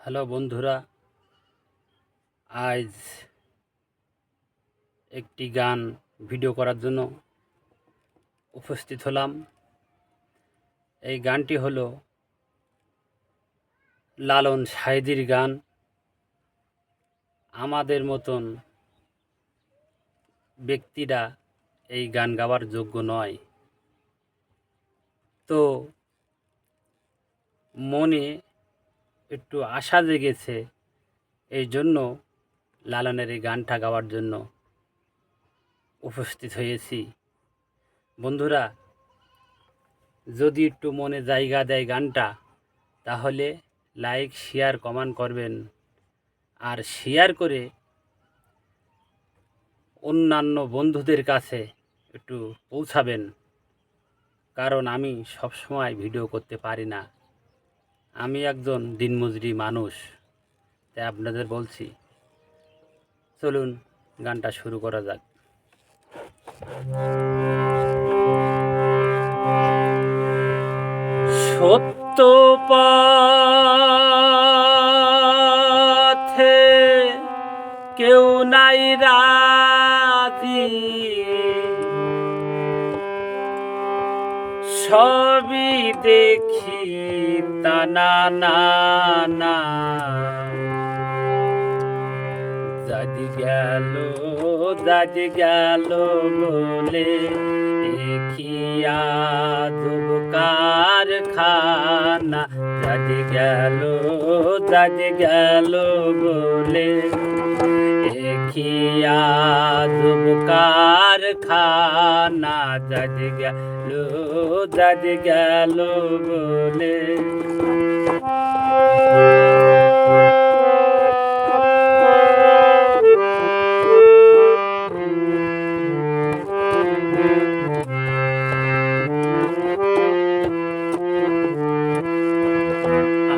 Hello বন্ধুরা, আজ একটি গান ভিডিও করার জন্য উপস্থিত হলাম। এই গানটি হলো লালন সাহেদির গান। আমাদের মতন ব্যক্তিরা এই গান গাওয়ার যোগ্য নয়। তো মনে একটু আশা জেগেছে এই জন্য লালনের এই গানটা গাওয়ার জন্য উপস্থিত হয়েছি। বন্ধুরা, যদি একটু মনে জায়গা দেয় গানটা, তাহলে লাইক, শেয়ার, কমেন্ট করবেন। আর শেয়ার করে অন্যান্য বন্ধুদের কাছে একটু পৌঁছাবেন। কারণ আমি সবসময় ভিডিও করতে পারি না। আমি একজন দিনমজুরি মানুষ, তাই আপনাদের বলছি, চলুন গানটা শুরু করা যাক। সত্য পথে কেউ নাই রাজি সবই দেখি তানা না দাদি গেল দাদি গেল বলে দেখিয়া দুবকার খানা দাদি গেল দাদি গেল বলে দেখিয়া দুবকার খানা দাদি গেল দাদি গেল বলে।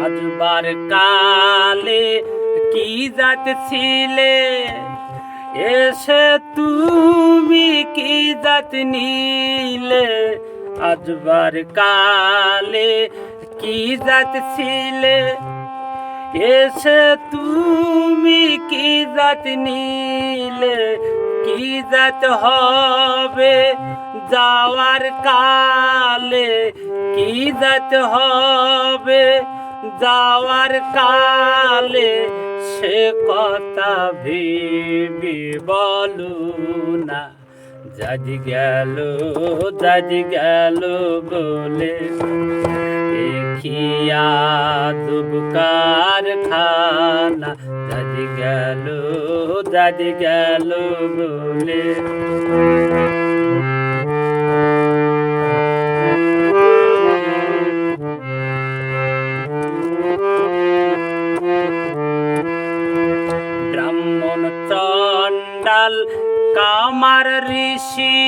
আজবার কালে কি জাত ছিলে এসে তুমি কি জাত নিলে আজবার কালে কি জাত ছিলে এসে তুমি কি জাত নিলে কি জাত হবে যাওয়ার কালে কি জাত হবে যাওয়ার কালে সে কথা ভেবে বলু না যাজ গেল যাজ গেল বলে দেখিয়া দুবকার খানা যাজ গেল যাজ গেল বলে ব্রাহ্মণ চণ্ডাল কামার ঋষি।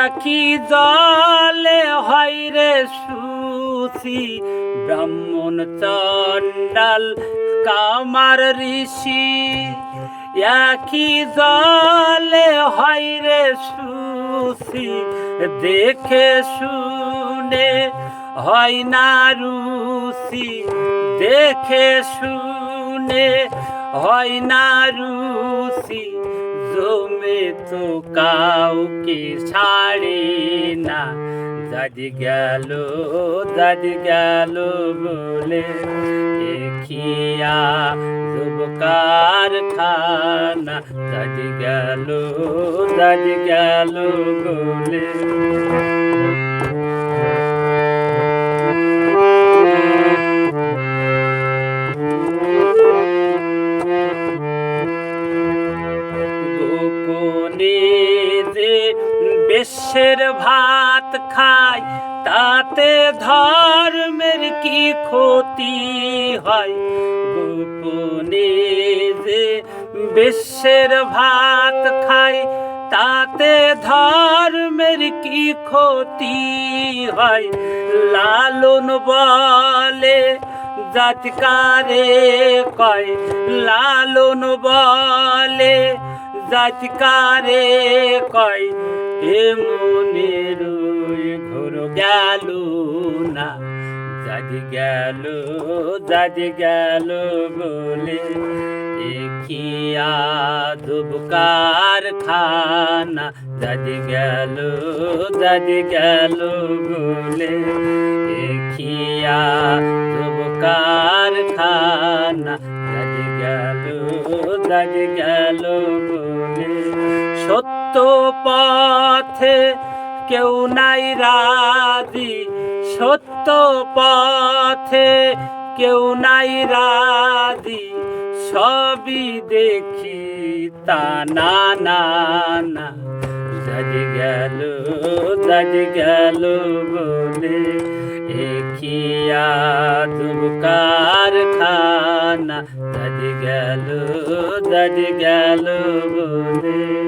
একই জলে হয় রে সুসি ব্রাহ্মণ চণ্ডাল কামার ঋষি। একই জলে হয় রে সুসি দেখে শুনে হয় না রুসি দেখে শুনে হয় না রুসি জমে তো কাউকে ছাড়ে না। দাদি গেল দাদি গেল বলে দেখিয়া যুবকার খানা দাদি গেল দাদি গেল বলে ভাত খায় তাতে ধর্মের কি ক্ষতি হয়? গোপনে যে বেশের ভাত খায় তাতে ধর্মের কি ক্ষতি হয়? লালন বলে জাতকারে কয়, লালন বলে জাতকারে কয় এ মনের ঘোর গেল না। দাদি গেল দাদি গেল বলে কি আদব কারখানা। দাদি গেল দাদি গেল বলে কি আদব কারখানা। দাদি গেল দাদি গেল বলে। সত্য পথে কেউ নাই রাজি। সত্য পথে কেউ নাই রাজি। সবই দেখি তা না না না। দাদি গেল দাদি গেল বলে একিয়া দুকার খানা দাদি গেল দাদি গেল বলে।